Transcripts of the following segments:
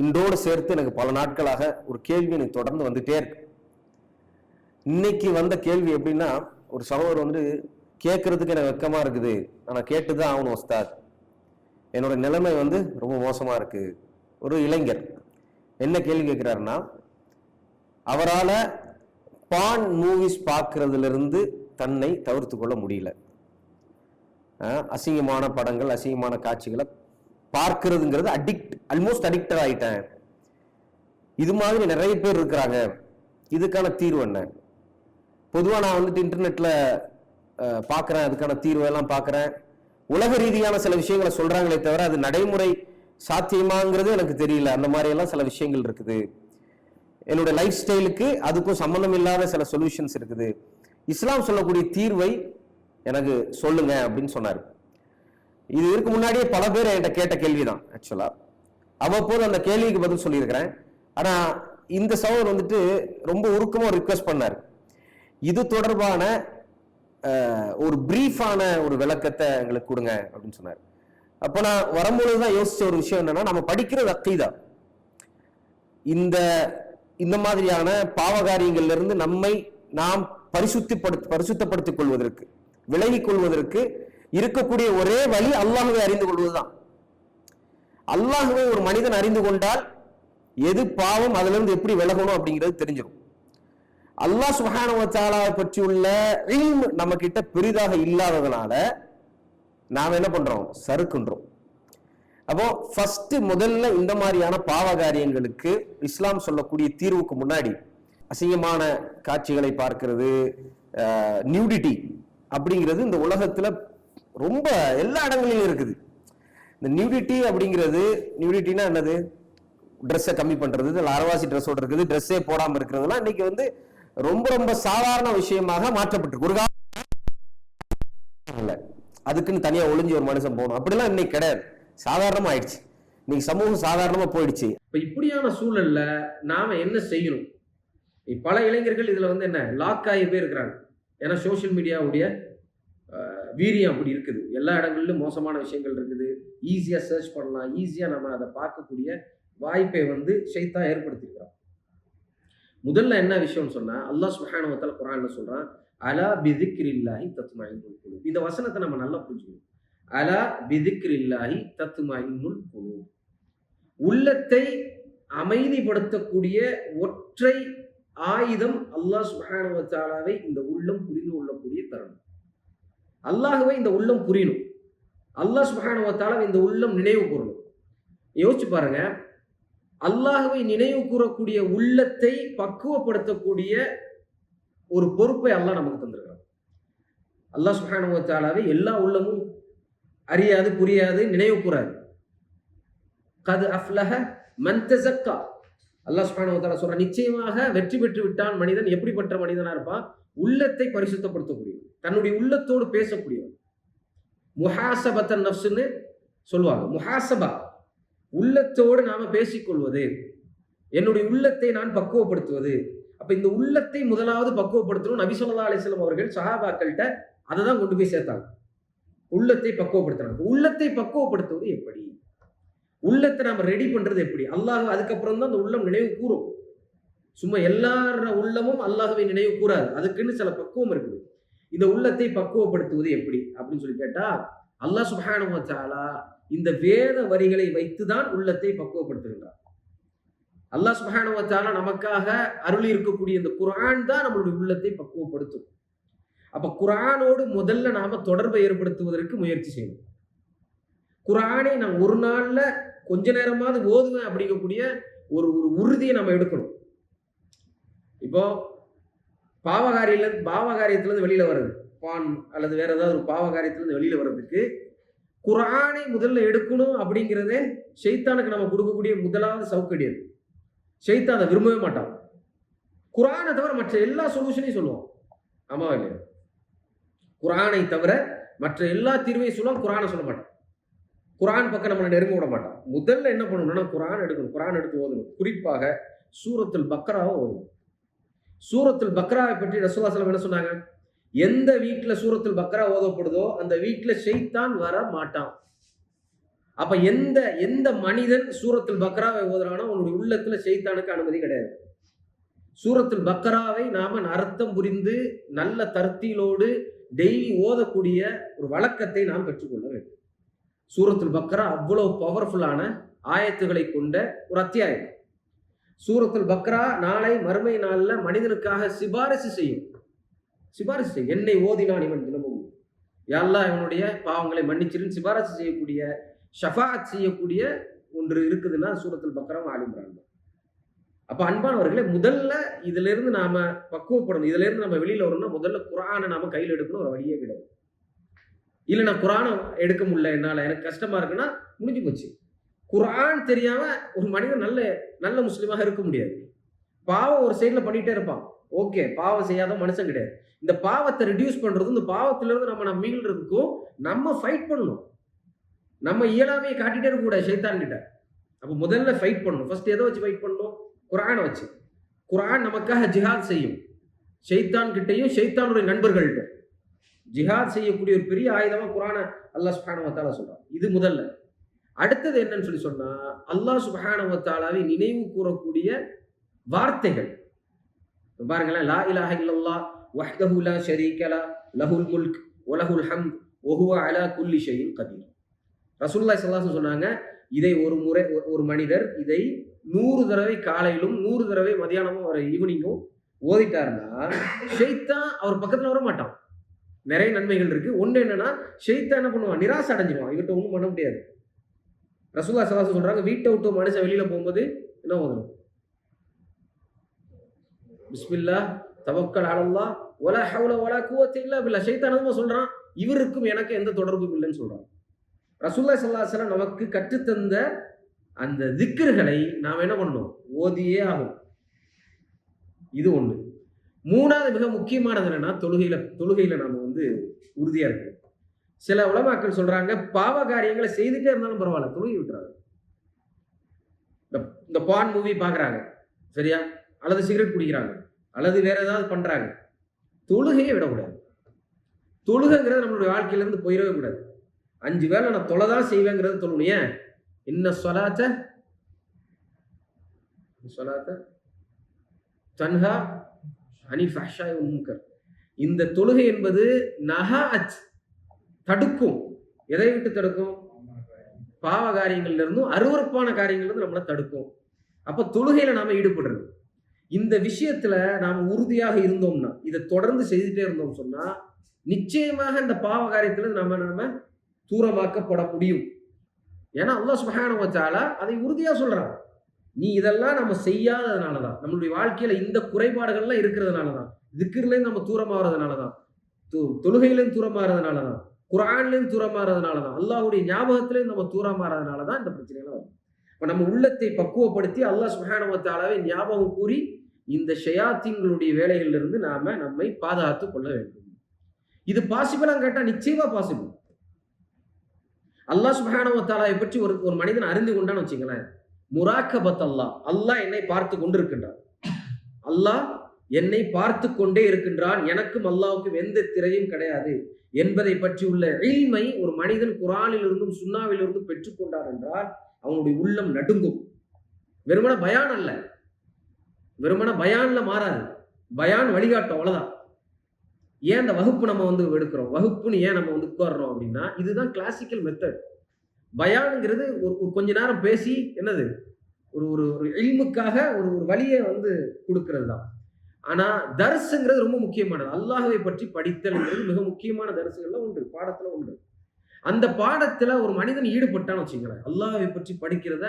இன்றோடு சேர்த்து எனக்கு பல நாட்களாக ஒரு கேள்வி எனக்கு தொடர்ந்து வந்துட்டே இருக்கு. இன்னைக்கு வந்த கேள்வி எப்படின்னா ஒரு சகோதரர் வந்து கேட்கறதுக்கு எனக்கு வெக்கமா இருக்குது. ஆனால் கேட்டு தான் ஆகணும் ஒஸ்தார் என்னோட நிலைமை வந்து ரொம்ப மோசமா இருக்கு. ஒரு இளைஞர் என்ன கேள்வி கேட்கிறாருன்னா அவரால் பான் மூவிஸ் பார்க்கறதுலேருந்து தன்னை தவிர்த்து கொள்ள முடியல. அசிங்கமான படங்கள் அசிங்கமான காட்சிகளை பார்க்கிறதுங்கிறது அடிக்ட் அல்மோஸ்ட் அடிக்டட் ஆயிட்டேன். இது மாதிரி நிறைய பேர் இருக்கிறாங்க. இதுக்கான தீர்வு என்ன? பொதுவாக நான் வந்துட்டு இன்டர்நெட்டில் பார்க்குறேன். அதுக்கான தீர்வு எல்லாம் பார்க்குறேன். உலக ரீதியான சில விஷயங்களை சொல்கிறாங்களே தவிர அது நடைமுறை சாத்தியமாங்கிறது எனக்கு தெரியல. அந்த மாதிரியெல்லாம் சில விஷயங்கள் இருக்குது. என்னோட லைஃப் ஸ்டைலுக்கு அதுக்கும் சம்மந்தம் இல்லாத சில சொல்யூஷன்ஸ் இருக்குது. இஸ்லாம் சொல்லக்கூடிய தீர்வை எனக்கு சொல்லுங்க அப்படின்னு சொன்னார். இது இதுக்கு முன்னாடியே பல பேர் என்கிட்ட கேட்ட கேள்விதான் ஆக்சுவலா அவ்வப்போது அந்த கேள்விக்கு பதில் சொல்லியிருக்கிறேன். ஆனா இந்த சவர் வந்துட்டு ரொம்ப உருக்கமா ரிக்வெஸ்ட் பண்ணார். இது தொடர்பான ஒரு பிரீஃபான ஒரு விளக்கத்தை எங்களுக்கு கொடுங்க அப்படின்னு சொன்னார். அப்போ நான் வரும்பொழுது தான் யோசிச்ச ஒரு விஷயம் என்னன்னா நம்ம படிக்கிறது அக்கீதா இந்த இந்த மாதிரியான பாவகாரியங்கள்ல இருந்து நம்மை நாம் பரிசுத்திப்படுத்த பரிசுத்தப்படுத்திக் கொள்வதற்கு விலகிக் கொள்வதற்கு இருக்கக்கூடிய ஒரே வழி அல்லாஹுவை அறிந்து கொள்வதுதான். அல்லாஹுவை ஒரு மனிதன் அறிந்து கொண்டால் எது பாவம் அதுல இருந்து எப்படி விலகணும் அப்படிங்கிறது தெரிஞ்சிடும். அல்லாஹ் சுப்ஹானஹு பற்றி உள்ள நம்ம கிட்ட பெரிதாக இல்லாததுனால நாம் என்ன பண்றோம்? சறுக்குன்றோம். அப்போ ஃபர்ஸ்ட் முதல்ல இந்த மாதிரியான பாவ காரியங்களுக்கு இஸ்லாம் சொல்லக்கூடிய தீர்வுக்கு முன்னாடி அசிங்கமான காட்சிகளை பார்க்கிறது நியூடிட்டி அப்படிங்கிறது இந்த உலகத்துல ரொம்ப எல்லா இடங்களிலும் இருக்குது. இந்த நியூடிட்டி அப்படிங்கிறது நியூடிட்டினா என்னது? ட்ரெஸ்ஸை கம்மி பண்ணுறது இல்லை அரவாசி ட்ரெஸ்ஸோட இருக்குது ட்ரெஸ்ஸே போடாமல் இருக்கிறதுலாம் இன்னைக்கு வந்து ரொம்ப ரொம்ப சாதாரண விஷயமாக மாற்றப்பட்டிருக்கு. ஒரு காலம் அதுக்குன்னு தனியாக ஒளிஞ்சு ஒரு மனுஷன் போகணும். அப்படிலாம் இன்னைக்கு கிடையாது. சாதாரணமாக ஆயிடுச்சு. இன்னைக்கு சமூகம் சாதாரணமாக போயிடுச்சு. இப்போ இப்படியான சூழல்ல நாம் என்ன செய்யணும்? பல இளைஞர்கள் இதில் வந்து என்ன லாக் ஆகி போயிருக்கிறாங்க. ஏன்னா சோஷியல் மீடியாவுடைய வீரியம் அப்படி இருக்குது. எல்லா இடங்களிலும் மோசமான விஷயங்கள் இருக்குது. ஈஸியாக சர்ச் பண்ணலாம். ஈஸியாக நம்ம அதை பார்க்கக்கூடிய வாய்ப்பை வந்து ஷைத்தான் ஏற்படுத்தியிருக்கிறான். முதல்ல என்ன விஷயம்னு சொன்னால் அல்லாஹ் சுஹானுவத்தால் குரான் சொல்கிறான் அலா பிதிக்ரில்லாஹி தத்மஇன்னுல் குழு இந்த வசனத்தை நம்ம நல்லா புரிஞ்சுக்கணும். அலா பிதிக்ரில்லாஹி தத்மஇன்னுல் குழு உள்ளத்தை அமைதிப்படுத்தக்கூடிய ஒற்றை ஆயுதம் அல்லாஹ் சுஹானுவத்தாலாவை இந்த உள்ளம் புரிந்து கொள்ளக்கூடிய தருணம். அல்லாகவே இந்த உள்ளம் புரியணும். அல்லாஹ் சுப்ஹானஹு இந்த உள்ளம் நினைவு கூறணும். யோசிச்சு பாருங்க. அல்லாஹ்வை நினைவு கூறக்கூடிய உள்ளத்தை பக்குவப்படுத்தக்கூடிய ஒரு பொறுப்பை அல்லாஹ் நமக்கு தந்திருக்கிறான். அல்லாஹ் சுப்ஹானஹு எல்லா உள்ளமும் அறியாது புரியாது நினைவு கூறாது. கது அஃப்லஹ மந்தசக்கா அல்லாஹ் சுப்ஹானஹு சொல்ற நிச்சயமாக வெற்றி பெற்று விட்டான் மனிதன். எப்படிப்பட்ட மனிதனா இருப்பான்? உள்ளத்தை பரிசுத்தப்படுத்தக்கூடியவன். தன்னுடைய உள்ளத்தோடு பேசக்கூடியவன். முஹாசபத்தன் நப்சுன்னு சொல்லுவாங்க. முஹாசபா. உள்ளத்தோடு நாம பேசிக்கொள்வது. என்னுடைய உள்ளத்தை நான் பக்குவப்படுத்துவது. அப்ப இந்த உள்ளத்தை முதலாவது பக்குவப்படுத்தணும் நபி ஸல்லல்லாஹு அவர்கள் சஹாபாக்கள்கிட்ட அதை தான் கொண்டு போய் சேர்த்தாங்க. உள்ளத்தை பக்குவப்படுத்துறாங்க உள்ளத்தை பக்குவப்படுத்துவது எப்படி? உள்ளத்தை நாம ரெடி பண்றது எப்படி? அல்லாஹ் அதுக்கப்புறம் தான் அந்த உள்ளம் நினைவு கூறும் சும்மா எல்லார உள்ளமும் அல்லாஹ்வை நினைவு கூறாது. அதுக்குன்னு சில பக்குவம் இருக்குது. இந்த உள்ளத்தை பக்குவப்படுத்துவது எப்படி? அப்படின்னு சொல்லி கேட்டா அல்லாஹ் சுபானுவச்சாலா இந்த வேத வரிகளை வைத்துதான் உள்ளத்தை பக்குவப்படுத்துகின்றார் அல்லாஹ் சுப்ஹானஹு நமக்காக அருளி இருக்கக்கூடிய இந்த குரான் தான் நம்மளுடைய உள்ளத்தை பக்குவப்படுத்தும். அப்ப குரானோடு முதல்ல நாம தொடர்பை ஏற்படுத்துவதற்கு முயற்சி செய்யணும். குரானை நான் ஒரு நாள்ல கொஞ்ச நேரமாவது ஓதுவேன் அப்படிங்கக்கூடிய ஒரு ஒரு உறுதியை நம்ம எடுக்கணும். இப்போ பாவகாரியில பாவகாரியத்திலேருந்து வெளியில வர்றது. பான் அல்லது வேற ஏதாவது ஒரு பாவகாரியத்திலேருந்து வெளியில வர்றதுக்கு குரானை முதல்ல எடுக்கணும் அப்படிங்கிறதே ஷெய்தானுக்கு நம்ம கொடுக்கக்கூடிய முதலாவது சவுக்கடியது ஷைத்தான் அதை விரும்பவே மாட்டான். குரானை தவிர மற்ற எல்லா சொல்யூஷனையும் சொல்லுவோம் ஆமாவா இல்லையா? குரானை தவிர மற்ற எல்லா தீர்வையும் சொல்லுவோம் குரானை சொல்ல மாட்டான். குரான் பக்கம் நம்மளை நெருங்க விட மாட்டான். முதல்ல என்ன பண்ணணும்னா குரான் எடுக்கணும். குரான் எடுத்து ஓதணும். குறிப்பாக சூரத்தில் பக்ராவை ஓதணும். சூரத்தில் பக்ராவை பற்றி ரசூலா என்ன சொன்னாங்க? எந்த வீட்டில் சூரத்தில் பக்ரா ஓதப்படுதோ அந்த வீட்டில் செய்தான் வர மாட்டான். அப்ப எந்த எந்த மனிதன் சூரத்தில் பக்ராவை ஓதுறானோ அவனுடைய உள்ளத்துல செய்தானுக்கு அனுமதி கிடையாது. சூரத்தில் பக்ராவை நாம அர்த்தம் புரிந்து நல்ல தர்த்தியிலோடு டெய்லி ஓதக்கூடிய ஒரு வழக்கத்தை நாம் பெற்றுக்கொள்ள வேண்டும். சூரத்தில் பக்ரா அவ்வளவு பவர்ஃபுல்லான ஆயத்துகளை கொண்ட ஒரு அத்தியாயம். சூரத்துல் பக்ரா நாளை மறுமை நாளில் மனிதனுக்காக சிபாரிசு செய்யும். சிபாரிசு செய்யும் என்னை ஓதினான் இவன் தினமும். யாரெல்லாம் இவனுடைய பாவங்களை மன்னிச்சிருன்னு சிபாரிசு செய்யக்கூடிய ஷஃபாத் செய்யக்கூடிய ஒன்று இருக்குதுன்னா சூரத்துல் பக்ரா ஆலிம்ரான் அப்போ அன்பானவர்களே முதல்ல இதுல இருந்து நாம பக்குவப்படணும். இதுல இருந்து நம்ம வெளியில வரணும்னா முதல்ல குரானை நாம கையில் எடுக்கணும் ஒரு வழியே கிடையாது. இல்லை நான் குரானை எடுக்க முடியல என்னால் எனக்கு கஷ்டமா இருக்குன்னா முடிஞ்சு போச்சு. குரான் தெரியாம ஒரு மனிதன் நல்ல நல்ல முஸ்லீமாக இருக்க முடியாது. பாவம் ஒரு சைட்ல பண்ணிட்டே இருப்பான். ஓகே பாவம் செய்யாத மனுஷன் கிடையாது. இந்த பாவத்தை ரிடியூஸ் பண்றது இந்த பாவத்திலிருந்து நம்ம நம்ம மீள்றதுக்கும் நம்ம ஃபைட் பண்ணணும். நம்ம இயலாமையை காட்டிட்டே இருக்கக்கூடாது கூடாது கிட்ட. அப்போ முதல்ல ஃபைட் பண்ணணும். ஃபர்ஸ்ட் எதை வச்சு ஃபைட் பண்ணணும்? குரானை வச்சு. குரான் நமக்காக ஜிஹாத் செய்யும். ஷைத்தான் கிட்டையும் ஷைத்தானுடைய நண்பர்கள்ட்ட. ஜிஹாத் செய்யக்கூடிய ஒரு பெரிய ஆயுதமாக குரானை அல்லாஹ் சுபானவத்தாலா சொல்கிறான் இது முதல்ல. அடுத்தது என்னன்னு சொல்லி சொன்னா அல்லாஹ் சுபஹானவத்தாலாவை நினைவு கூறக்கூடிய வார்த்தைகள். பாருங்களேன் லா இலாஹ இல்லல்லா வஹ்தஹு லா ஷரீகலா லஹுல் முல்க் வலஹுல் ஹம் ஒஹுவா அலா குல்லி ஷைஇன் கதீர். ரசூல்லா சல்லாஸ் சொன்னாங்க இதை ஒரு முறை ஒரு- ஒரு மனிதர் இதை நூறு தடவை காலையிலும் நூறு தடவை மதியானமும் ஒரு ஈவினிங்கும் ஓதிட்டாருன்னா ஷைத்தான் அவர் பக்கத்துல வர மாட்டான். நிறைய நன்மைகள் இருக்கு. ஒன்று என்னன்னா ஷைத்தான் என்ன பண்ணுவான்? நிராசை அடைஞ்சிடுவான் இவர்கிட்ட ஒன்றும் பண்ண முடியாது. ரசூல்லா சலாசம் சொல்கிறாங்க வீட்டை விட்டு மனுஷன் வெளியில போகும்போது என்ன ஓதணும் பிஸ்மில்லா தவக்கல் அலல்லா ஒல ஹவுல ஒலா குவத்து இல்லை இல்லை சைத்தானதுமா சொல்கிறான் இவருக்கும் எனக்கு எந்த தொடர்பும் இல்லைன்னு சொல்கிறான் ரசூல்லா சல்லாஹலம் நமக்கு கற்றுத்தந்த அந்த திக்கர்களை நாம் என்ன பண்ணணும்? ஓதியே ஆகும் இது ஒன்று மூணாவது மிக முக்கியமானது என்னன்னா தொழுகையில தொழுகையில நாம் வந்து உறுதியாக இருக்கணும். சில உலமாக்கள் சொல்றாங்க பாவ காரியங்களை செய்துட்டே இருந்தாலும் பரவாயில்ல தொழுகை விட்டுறாங்க. இந்த இந்த பான் மூவி பார்க்குறாங்க சரியா? அல்லது சிகரெட் குடிக்கிறாங்க அல்லது வேற ஏதாவது பண்றாங்க. தொழுகையை விடக்கூடாது. தொழுகைங்கிறது நம்மளுடைய வாழ்க்கையில இருந்து போயிடவே கூடாது. அஞ்சு வேளை நான் தொலை தான் செய்வேங்கிறது தொழணும் ஏன்? என்ன சொலாத்த சொலாத்த தன்ஹா அனி ஃபஹ்ஷாய் வல் முன்கர். இந்த தொழுகை என்பது நஹா அச் தடுக்கும். எதை விட்டு தடுக்கும்? பாவ காரியங்கள்ல இருந்தும் அருவருப்பான காரியங்கள்ல இருந்து நம்மளை தடுக்கும். அப்ப தொழுகையில நாம ஈடுபடுறது. இந்த விஷயத்துல நாம உறுதியாக இருந்தோம்னா இதை தொடர்ந்து செய்துட்டே இருந்தோம் சொன்னா நிச்சயமாக இந்த பாவ காரியத்துல இருந்து நம்ம நாம தூரமாக்கப்பட முடியும். ஏன்னா அல்லா சுபகான வச்சாலா அதை உறுதியா சொல்றான். நீ இதெல்லாம் நம்ம செய்யாததுனால தான் நம்மளுடைய வாழ்க்கையில இந்த குறைபாடுகள்லாம் இருக்கிறதுனால தான் திக்கிர்லேயும் நம்ம தூரமாகறதுனால தான் தொ- தொழுகையிலேயும் தூரமாகறதுனால தான் குரான்லேயும் தூரமாகிறதுனால தான் அல்லாஹுடைய ஞாபகத்திலையும் நம்ம தூரமாகிறதுனால தான் இந்த பிரச்சனைகள் வரும். இப்போ நம்ம உள்ளத்தை பக்குவப்படுத்தி அல்லாஹ் சுபஹானஹு ஞாபகம் கூறி இந்த ஷயாத்தீன்களுடைய வேலைகளிலிருந்து நாம நம்மை பாதுகாத்து கொள்ள வேண்டும். இது பாசிபிளான்னு கேட்டா நிச்சயமா பாசிபிள் அல்லாஹ் சுபஹானஹு பற்றி ஒரு ஒரு மனிதன் அறிந்து கொண்டான்னு வச்சுங்களேன் முராக்கபத் அல்லாஹ். அல்லாஹ் என்னை பார்த்து கொண்டிருக்கின்றான். அல்லாஹ் என்னை பார்த்து கொண்டே இருக்கின்றான். எனக்கும் அல்லாவுக்கும் எந்த திரையும் கிடையாது. என்பதை பற்றி உள்ள இல்மை ஒரு மனிதன் குரானிலிருந்தும் சுண்ணாவிலிருந்தும் பெற்றுக்கொண்டார் என்றால் அவனுடைய உள்ளம் நடுங்கும். வெறுமன பயான் அல்ல. வெறுமன பயான்ல மாறாது. பயான் வழிகாட்டும் அவ்வளவுதான். ஏன் அந்த வகுப்பு நம்ம வந்து எடுக்கிறோம்? வகுப்புன்னு ஏன் நம்ம வந்து உட்கார்றோம் அப்படின்னா இதுதான் கிளாசிக்கல் மெத்தட் பயானுங்கிறது ஒரு ஒரு கொஞ்ச நேரம் பேசி என்னது? ஒரு ஒரு ஒரு இல்முக்காக ஒரு ஒரு வழியை வந்து கொடுக்கறது தான் ஆனா தரிசுங்கிறது ரொம்ப முக்கியமானது. அல்லாஹுவை பற்றி படித்தல்ங்கிறது மிக முக்கியமான தரிசுகள்ல ஒன்று பாடத்துல ஒன்று. அந்த பாடத்துல ஒரு மனிதன் ஈடுபட்டான்னு வச்சுங்களேன் அல்லாஹ்வை பற்றி படிக்கிறத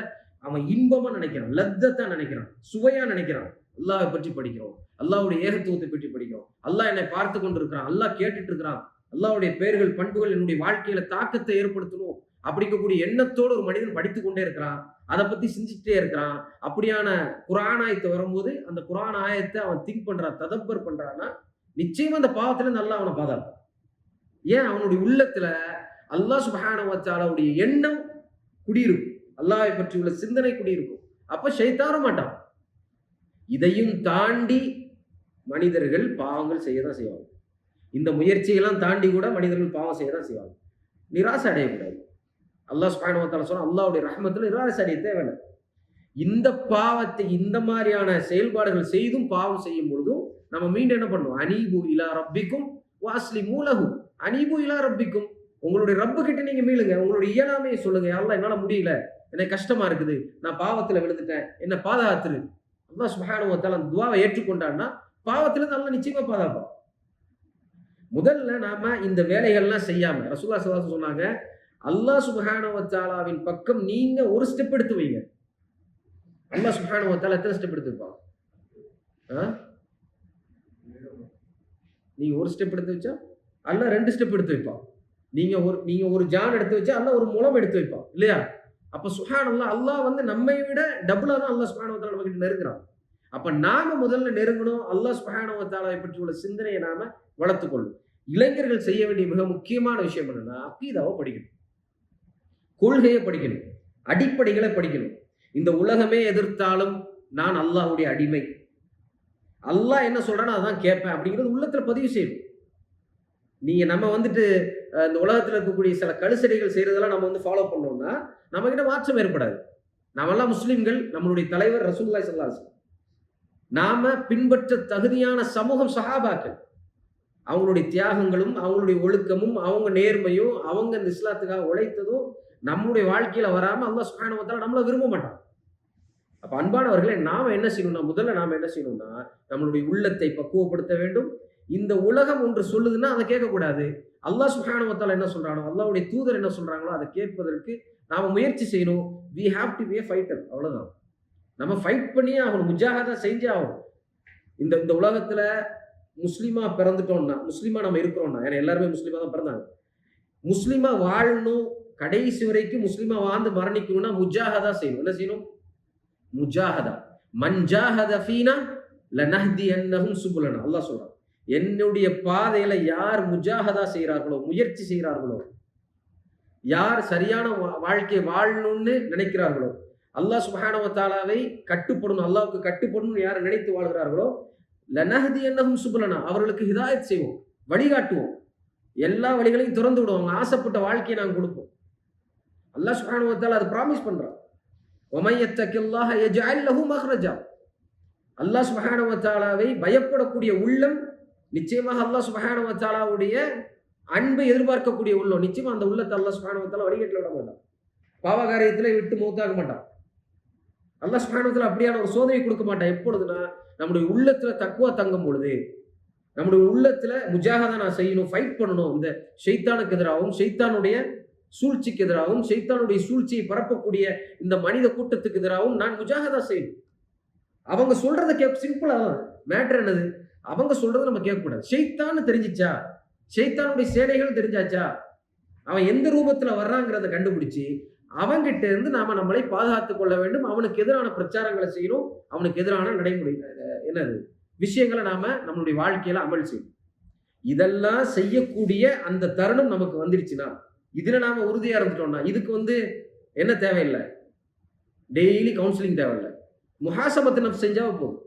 அவன் இன்பமா நினைக்கிறான் லத்தத்தா நினைக்கிறான் சுவையா நினைக்கிறான். அல்லாஹ்வை பற்றி படிக்கிறோம். அல்லாவுடைய ஏகத்துவத்தை பற்றி படிக்கிறோம். அல்லாஹ் என்னை பார்த்து கொண்டிருக்கிறான் அல்லாஹ் கேட்டுட்டு இருக்கிறான். அல்லாவுடைய பெயர்கள் பண்புகள் என்னுடைய வாழ்க்கையில தாக்கத்தை ஏற்படுத்தணும் அப்படிங்கக்கூடிய எண்ணத்தோடு ஒரு மனிதன் படித்து கொண்டே இருக்கிறான். அதை பத்தி சிந்திச்சுட்டே இருக்கிறான். அப்படியான குரான் ஆயத்தை வரும்போது அந்த குரான் ஆயத்தை அவன் திங்க் பண்றான் ததப்பர் பண்றான்னா நிச்சயமா அந்த பாவத்துல நல்லா அவனை பாதாளம் ஏன்? அவனுடைய உள்ளத்துல அல்லாஹ் சுபஹானஹு வச்சாலுடைய எண்ணம் குடியிருக்கும். அல்லாவை பற்றி உள்ள சிந்தனை குடியிருக்கும். அப்ப ஷைத்தான மாட்டான் இதையும் தாண்டி மனிதர்கள் பாவங்கள் செய்ய தான் செய்வாங்க. இந்த முயற்சியெல்லாம் தாண்டி கூட மனிதர்கள் பாவம் செய்ய தான் செய்வாங்க. நிராசை அடையக்கூடாது. அல்லாஹ் சுபானுவத்தால சொன்னா அல்லாவுடைய ரஹ்மத்துல நிராசாரிய தேவையில்லை. இந்த பாவத்தை இந்த மாதிரியான செயல்பாடுகள் செய்தும் பாவம் செய்யும் பொழுதும் நம்ம மீண்டும் என்ன பண்ணுவோம்? அனீபு இலா ரப்பிக்கும் வாஸ்லி மூலகும் அனீபு இலா ரப்பிக்கும். உங்களுடைய ரப்பு கிட்ட நீங்க மீளுங்க. உங்களுடைய இயலாமையை சொல்லுங்க. அல்லாஹ் என்னால முடியல. எனக்கு கஷ்டமா இருக்குது. நான் பாவத்துல விழுந்துட்டேன். என்ன பாதுகாத்துரு. அல்லாஹ் சுபஹானுவத்தால அந்த துவாவை ஏற்றுக்கொண்டான்னா பாவத்துல நல்லா நிச்சயமா பாதுகாப்பான். முதல்ல நாம இந்த வேலைகள்லாம் செய்யாம ரசூல்லா சலாசம் சொன்னாங்க அல்லாஹ் சுபஹானுவத்தாலாவின் பக்கம் நீங்க ஒரு ஸ்டெப் எடுத்து வைங்க. அல்லாஹ் சுபஹானுவத்தாலா எத்தனை ஸ்டெப் எடுத்துப்பான் ஆ? நீங்க ஒரு ஸ்டெப் எடுத்து வச்சா அல்லா ரெண்டு ஸ்டெப் எடுத்து வைப்பான். நீங்க ஒரு நீங்க ஒரு ஜான் எடுத்து வச்சா அல்லா ஒரு முளம் எடுத்து வைப்பான். இல்லையா? அப்ப சுஹானல்லா அல்லாஹ் வந்து நம்மை விட டபுளா தான் அல்லாஹ் சுஹானுவத்தாலா நம்ம கிட்ட நெருங்குறான். அப்ப நாம முதல்ல நெருங்கணும் அல்லாஹ் சுபஹானுவத்தாலாவை பற்றி உள்ள சிந்தனையை நாம வளர்த்துக்கொள்ளும் இளைஞர்கள் செய்ய வேண்டிய மிக முக்கியமான விஷயம் என்னன்னா அக்கீதாவை படிக்கணும். கொள்கையை படிக்கணும் அடிப்படைகளை படிக்கணும். இந்த உலகமே எதிர்த்தாலும் நான் அல்லாஹுடைய அடிமை. அல்லாஹ் என்ன சொல்றானோ அதான் கேட்பேன் அப்படிங்கிறது உள்ளத்துல பதிவு செய்யணும். நீங்க நம்ம வந்துட்டு இந்த உலகத்துல இருக்கக்கூடிய சில கழுசடிகள் செய்யறதெல்லாம் நம்ம வந்து ஃபாலோ பண்ணோம்னா நம்ம கிட்ட மாற்றம் ஏற்படாது. நாமெல்லாம் முஸ்லிம்கள் நம்மளுடைய தலைவர் ரசூலுல்லாஹி சல்லாஸ் நாம பின்பற்ற தகுதியான சமூகம் சஹாபாக்கள். அவங்களுடைய தியாகங்களும் அவங்களுடைய ஒழுக்கமும் அவங்க நேர்மையும் அவங்க இந்த இஸ்லாத்துக்காக உழைத்ததும் நம்முடைய வாழ்க்கையில வராம அல்லா சுப்ஹானஹு நம்மள விரும்ப மாட்டான். அப்ப அன்பானவர்களே நாம என்ன செய்யணும்னா முதல்ல நாம என்ன செய்யணும்னா நம்மளுடைய உள்ளத்தை பக்குவப்படுத்த வேண்டும். இந்த உலகம் ஒன்று சொல்லுதுன்னா அதை கேட்கக்கூடாது. அல்லா சுப்ஹானஹு என்ன சொல்றானோ அல்லாவுடைய தூதர் என்ன சொல்றாங்களோ அதை கேட்பதற்கு நாம முயற்சி செய்யணும். We have to be fighter அவ்வளவுதான். நம்ம ஃபைட் பண்ணியே ஆகணும். முஜாகதா செஞ்சே ஆகணும். இந்த இந்த உலகத்துல முஸ்லீமா பிறந்துட்டோம்னா முஸ்லீமா நம்ம இருக்கிறோம்னா ஏன்னா எல்லாருமே முஸ்லீமா தான் பிறந்தாங்க. முஸ்லீமா வாழணும் கடைசி வரைக்கும் முஸ்லீமா வாழ்ந்து மரணிக்கணும்னா முஜாஹதா செய்யணும். என்ன செய்யணும்? முஜாஹதா. மஞ்சாஹத ஃபீனா லனஹ்தி என்னஹும் சுபுலனா. அல்லாஹ் சொல்றான் என்னுடைய பாதையில யார் முஜாஹதா செய்கிறார்களோ முயற்சி செய்கிறார்களோ யார் சரியான வா- வாழ்க்கை வாழணும்னு நினைக்கிறார்களோ அல்லாஹ் சுப்ஹானஹு கட்டுப்படணும் அல்லாஹ்வுக்கு கட்டுப்படணும்னு யார் நினைத்து வாழ்கிறார்களோ லனஹதி என்னஹும் சுபுலனா. அவர்களுக்கு ஹிதாயத் செய்வோம் வழிகாட்டுவோம். எல்லா வழிகளையும் திறந்து விடுவோம். அவங்க ஆசைப்பட்ட வாழ்க்கையை நாங்கள் கொடுப்போம். அல்லாஹ் சுஹான் வத்தால் அது ப்ராமிஸ் பண்ணுறான் ஒமையத்தக்கில்லாஹ எஜால் லஹு மஹ்ரஜா. அல்லாஹ் சுபஹானவத்தாலாவை பயப்படக்கூடிய உள்ளம் நிச்சயமாக அல்லாஹ் சுபஹானவத்தாலாவுடைய அன்பை எதிர்பார்க்கக்கூடிய உள்ளம். நிச்சயமாக அந்த உள்ளத்தை அல்லாஹ் சுபஹானவத்தாலா வடிகட்டில் விட மாட்டான். பாவகாரியத்தில் விட்டு மூத்தாக மாட்டான். அல்லாஹ் சுபஹானவத்தாலா அப்படியான ஒரு சோதனை கொடுக்க மாட்டான். எப்பொழுதுனா நம்முடைய உள்ளத்தில் தக்குவா தங்கும் பொழுது நம்முடைய உள்ளத்தில் முஜாகதான் நான் செய்யணும் ஃபைட் பண்ணணும். இந்த ஷெய்தானுக்கு எதிராகவும் ஷெய்தானுடைய சூழ்ச்சிக்கு எதிராகவும் செய்தானுடைய சூழ்ச்சியை பரப்பக்கூடிய இந்த மனித கூட்டத்துக்கு எதிராகவும் நான் முஜாகதா செய்யணும் அவங்க சொல்றத கேட்க சிம்பிளா மேட்ரு என்னது? அவங்க சொல்றதை நம்ம கேட்கக்கூடாது. ஷைத்தான்னு தெரிஞ்சிச்சா? ஷைத்தானுடைய சேனைகள் தெரிஞ்சாச்சா? அவன் எந்த ரூபத்துல வர்றாங்கிறத கண்டுபிடிச்சு அவங்கிட்ட இருந்து நாம நம்மளை பாதுகாத்துக் கொள்ள வேண்டும். அவனுக்கு எதிரான பிரச்சாரங்களை செய்யணும். அவனுக்கு எதிரான நடைமுறை என்னது? விஷயங்களை நாம நம்மளுடைய வாழ்க்கையில அமல் செய்யணும். இதெல்லாம் செய்யக்கூடிய அந்த தருணம் நமக்கு வந்துருச்சுன்னா இதுல நாம உறுதியா இருந்துட்டோம்னா இதுக்கு வந்து என்ன தேவையில்லை? டெய்லி கவுன்சிலிங் தேவையில்லை. முகாசபத்தை நம்ம செஞ்சால் போதும்.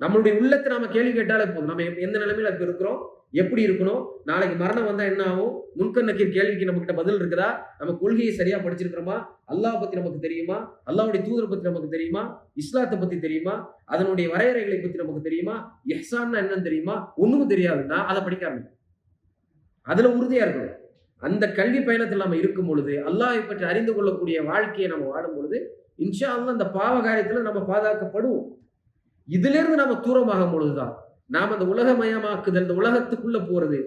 நம்மளுடைய உள்ளத்தை நாம கேள்வி கேட்டாலே போதும். நம்ம எந்த நிலைமையில இப்போ இருக்கிறோம்? எப்படி இருக்கணும்? நாளைக்கு மரணம் வந்தா என்ன ஆகும்? முன்கண் கேள்விக்கு நம்ம கிட்ட பதில் இருக்குதா? நம்ம கொள்கையை சரியா படிச்சிருக்கிறோமா? அல்லாஹ் பத்தி நமக்கு தெரியுமா? அல்லாவுடைய தூதரை பத்தி நமக்கு தெரியுமா? இஸ்லாத்தை பத்தி தெரியுமா? அதனுடைய வரையறைகளை பத்தி நமக்கு தெரியுமா? எஹ்சான்னா என்னன்னு தெரியுமா? ஒண்ணும் தெரியாதுன்னா அதை படிக்காமல் அதில் அதுல உறுதியா இருக்கணும். அந்த கல்வி பயணத்தில் நம்ம இருக்கும் பொழுது அல்லாஹை பற்றி அறிந்து கொள்ளக்கூடிய வாழ்க்கையை நம்ம வாழும் பொழுது இன்ஷா அல்லா அந்த பாவ காரியத்தில் நம்ம பாதுகாக்கப்படுவோம். இதிலிருந்து நம்ம தூரமாகும் பொழுதுதான் நாம் அந்த உலகமயமாக்குதல் இந்த உலகத்துக்குள்ளே போகிறது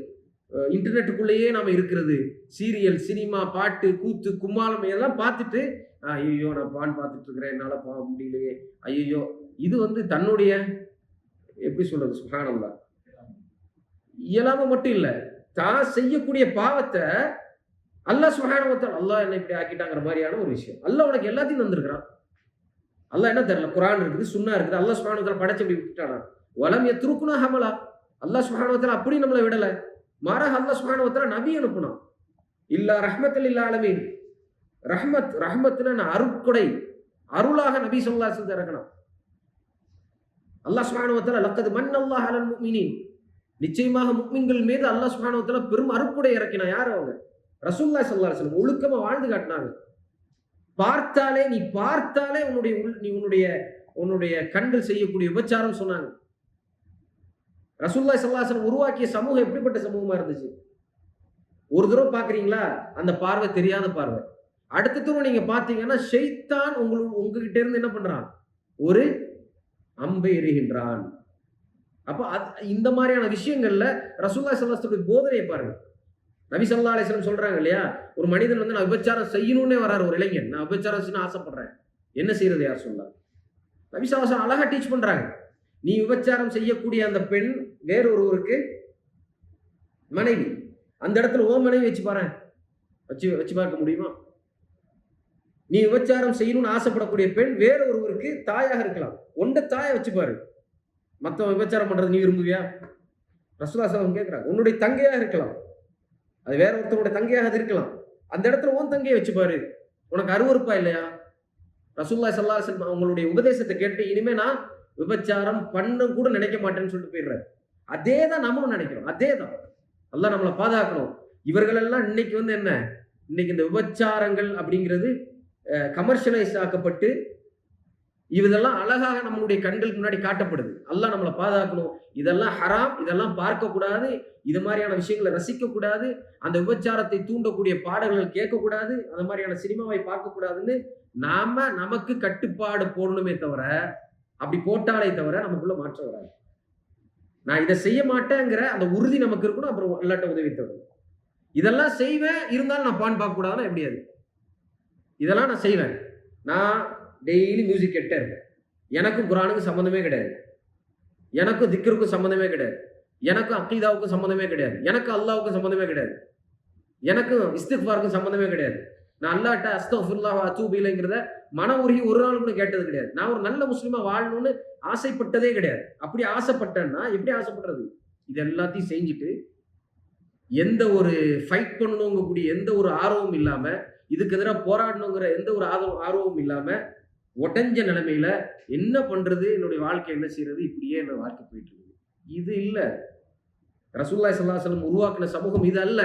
இன்டர்நெட்டுக்குள்ளேயே நாம் இருக்கிறது சீரியல் சினிமா பாட்டு கூத்து கும்மாளம் இதெல்லாம் பார்த்துட்டு ஐயோ ஐயையோ நான் பான் பார்த்துட்டு இருக்கிறேன் பார்க்க முடியலையே ஐயையோ இது வந்து தன்னுடைய எப்படி சொல்றது சுகானம்லாம் இயலாமல் மட்டும் இல்லை தான் செய்யக்கூடிய பாவத்தை அல்லாஹ் சுகானவத்தால் அல்லாஹ் என்ன இப்படி ஆக்கிட்டாங்கிற மாதிரியான ஒரு விஷயம். அல்லாஹ் உனக்கு எல்லாத்தையும் தந்திருக்கிறான். அல்லாஹ் என்ன தெரியல? குரான் இருக்குது சுண்ணா இருக்குது. அல்லாஹ் சுகானவத்தால் படைச்சு இப்படி விட்டுட்டானா? வலம் எத்திருக்குனா ஹமலா. அல்லாஹ் சுகானவத்தால் அப்படி நம்மளை விடலை. மாறாக அல்லாஹ் சுகானவத்தால் நபி அனுப்புனான். இல்லா ரஹ்மத்தில் இல்லா அலமீன். ரஹ்மத் ரஹ்மத்துன்னு அருட்கொடை. அருளாக நபி சொல்லாசல் இறக்கணும் அல்லாஹ் சுபானுவத்தால லக்கது மண் அல்லாஹ் அலன் மீனின் நிச்சயமாக முக்மின்கள் மீது அல்லாஹ் சுபானுவத்தால பெரும் அருட்கொடை இறக்கினா யார் அவங்க? ரசூல்லா சல்லா அலிஸ்லம் ஒழுக்கமா வாழ்ந்து காட்டினாங்க. பார்த்தாலே நீ பார்த்தாலே உன்னுடைய உள் நீ உன்னுடைய உன்னுடைய கண்கள் செய்யக்கூடிய விபச்சாரம் சொன்னாங்க. ரசூல்லா சல்லாஹம் உருவாக்கிய சமூகம் எப்படிப்பட்ட சமூகமா இருந்துச்சு? ஒரு தடவை பாக்குறீங்களா அந்த பார்வை தெரியாத பார்வை. அடுத்த தூரம் நீங்க பாத்தீங்கன்னா ஷைத்தான் உங்களுக்கு உங்ககிட்ட இருந்து என்ன பண்றான்? ஒரு அம்பை எறிகின்றான். அப்போ அது இந்த மாதிரியான விஷயங்களில் ரசூல்லா சல்லாஹத்துடைய போதனையை பாருங்க. நபி சல்லா அலிஸ்லம் சொல்கிறாங்க இல்லையா? ஒரு மனிதன் வந்து நான் விபச்சாரம் செய்யணும்னே வராரு ஒரு இளைஞன். நான் விபச்சாரம் செய்யணும்னு ஆசைப்படுறேன். என்ன செய்யறது யார் சொல்லா? நபி சல்லாஹம் அழகா டீச் பண்ணுறாங்க நீ விபச்சாரம் செய்யக்கூடிய அந்த பெண் வேறொருவருக்கு மனைவி. அந்த இடத்துல ஓ மனைவி வச்சு பாரு வச்சு வச்சு பார்க்க முடியுமா? நீ விபச்சாரம் செய்யணும்னு ஆசைப்படக்கூடிய பெண் வேற ஒருவருக்கு தாயாக இருக்கலாம். ஒன்றை தாயை வச்சு பாரு. மற்றவன் விபச்சாரம் பண்ணுறது நீ விரும்புவியா? ரசூலாசலம் கேட்குறாங்க உன்னுடைய தங்கையாக இருக்கலாம். அது வேற ஒருத்தருடைய தங்கையாக அது இருக்கலாம். அந்த இடத்துல உன் தங்கையை வச்சுப்பாரு உனக்கு அருவருப்பா இல்லையா? ரசூல்லா சல்லாஹ் அவங்களுடைய உபதேசத்தை கேட்டு இனிமே நான் விபச்சாரம் பண்ண கூட நினைக்க மாட்டேன்னு சொல்லிட்டு போயிடுறாரு. அதே தான் நம்மளும் நினைக்கிறோம். அதே தான் எல்லாம் நம்மளை பாதுகாக்கணும். இவர்களெல்லாம் இன்னைக்கு வந்து என்ன? இன்னைக்கு இந்த விபச்சாரங்கள் அப்படிங்கிறது கமர்ஷியலைஸ் ஆக்கப்பட்டு இதெல்லாம் அழகாக நம்மளுடைய கண்களுக்கு முன்னாடி காட்டப்படுது. எல்லாம் நம்மளை பாதுகாக்கணும். இதெல்லாம் ஹராம். இதெல்லாம் பார்க்கக்கூடாது. இது மாதிரியான விஷயங்களை ரசிக்கக்கூடாது. அந்த விபச்சாரத்தை தூண்டக்கூடிய பாடல்கள் கேட்கக்கூடாது. அந்த மாதிரியான சினிமாவை பார்க்கக்கூடாதுன்னு நாம நமக்கு கட்டுப்பாடு போடணுமே தவிர அப்படி போட்டாலே தவிர நமக்குள்ள மாற்றம் வராது. நான் இதை செய்ய மாட்டேங்கிற அந்த உறுதி நமக்கு இருக்கணும். அப்புறம் எல்லாட்ட உதவி தரும் இதெல்லாம் செய்வேன். இருந்தாலும் நான் பான் பார்க்க கூடாதுன்னா இதெல்லாம் நான் செய்வேன். நான் டெய்லி மியூசிக் கேட்டே இருப்பேன். எனக்கும் குரானுக்கும் சம்மந்தமே கிடையாது. எனக்கும் திக்கருக்கும் சம்மந்தமே கிடையாது. எனக்கும் அக்கீதாவுக்கும் சம்மந்தமே கிடையாது. எனக்கு அல்லாவுக்கும் சம்மந்தமே கிடையாது. எனக்கும் இஸ்திஃபாருக்கும் சம்மந்தமே கிடையாது. நான் அல்லாட்ட அஸ்தஃபுல்லா அத்தூபிலைங்கிறத மன உருகி ஒரு நாள் கூட கேட்டது கிடையாது. நான் ஒரு நல்ல முஸ்லீமா வாழணும்னு ஆசைப்பட்டதே கிடையாது. அப்படி ஆசைப்பட்டேன்னா எப்படி ஆசைப்படுறது? இது எல்லாத்தையும் செஞ்சுட்டு எந்த ஒரு ஃபைட் பண்ணணுங்கக்கூடிய எந்த ஒரு ஆர்வமும் இல்லாமல் இதுக்கு எதிராக போராடணுங்கிற எந்த ஒரு ஆர்வம் ஆர்வமும் இல்லாமல் உடஞ்ச நிலைமையில என்ன பண்றது? என்னுடைய வாழ்க்கை என்ன செய்யறது? இப்படியே என்ன வாழ்க்கை போயிட்டு இருக்குது இது இல்லை. ரசூல்லாய் சல்லாஹலம் உருவாக்கின சமூகம் இது அல்ல.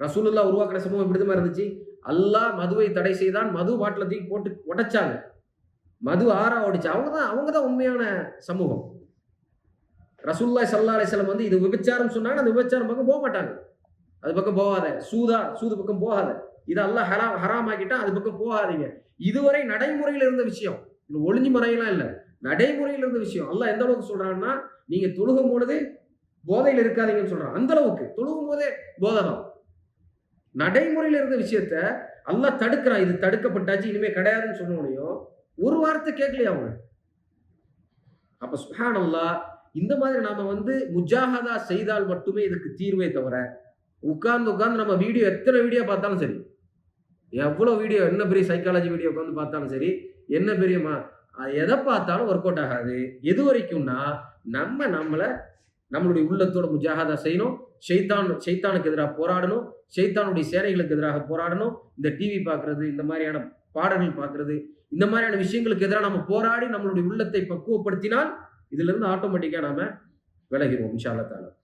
ரசூலுல்லா உருவாக்கின சமூகம் இப்படிதான் இருந்துச்சு. அல்லாஹ் மதுவை தடை செய்தான். மது பாட்டில் தூக்கி போட்டு உடைச்சாங்க. மது ஆறா ஓடிச்சு. அவங்க தான் அவங்க தான் உண்மையான சமூகம். ரசூல்லாய் சல்லா அலிஸ்லம் வந்து இது விபச்சாரம் சொன்னாங்க. அந்த விபச்சாரம் பக்கம் போக மாட்டாங்க. அது பக்கம் போகாத. சூதா சூது பக்கம் போகாத. இது ஹரா ஹராமாக்கிட்டா அது பக்கம் போகாதீங்க. இதுவரை நடைமுறையில் இருந்த விஷயம். இது ஒளிஞ்சு முறையெல்லாம் இல்லை. நடைமுறையில் இருந்த விஷயம். அல்ல எந்த அளவுக்கு சொல்றாங்கன்னா நீங்க தொழுகும் பொழுது போதையில் இருக்காதீங்கன்னு சொல்றான். அந்த அளவுக்கு. தொழுகும் போதே போதை தான். நடைமுறையில் இருந்த விஷயத்த அல்ல தடுக்கிறான். இது தடுக்கப்பட்டாச்சு இனிமே கிடையாதுன்னு சொன்னோனையும் ஒரு வார்த்தை கேட்கலையா அவங்க? அப்ப சுஹான் அல்லா இந்த மாதிரி நாம வந்து முஜாஹதா செய்தால் மட்டுமே இதுக்கு தீர்வே தவிர உட்கார்ந்து உட்கார்ந்து நம்ம வீடியோ எத்தனை வீடியோ பார்த்தாலும் சரி எவ்வளோ வீடியோ என்ன பெரிய சைக்காலஜி வீடியோ உட்காந்து பார்த்தாலும் சரி என்ன பெரியமா எதை பார்த்தாலும் ஒர்க் அவுட் ஆகாது. எது வரைக்கும்னா நம்ம நம்மளை நம்மளுடைய உள்ளத்தோட முஜாகதா செய்யணும். ஷைத்தான் சைத்தானுக்கு எதிராக போராடணும். ஷைத்தானுடைய சேனைகளுக்கு எதிராக போராடணும். இந்த டிவி பார்க்குறது இந்த மாதிரியான பாடல்கள் பார்க்குறது இந்த மாதிரியான விஷயங்களுக்கு எதிராக நம்ம போராடி நம்மளுடைய உள்ளத்தை பக்குவப்படுத்தினால் இதுலேருந்து ஆட்டோமேட்டிக்காக நாம் விலகிடுவோம் இன்ஷா அல்லா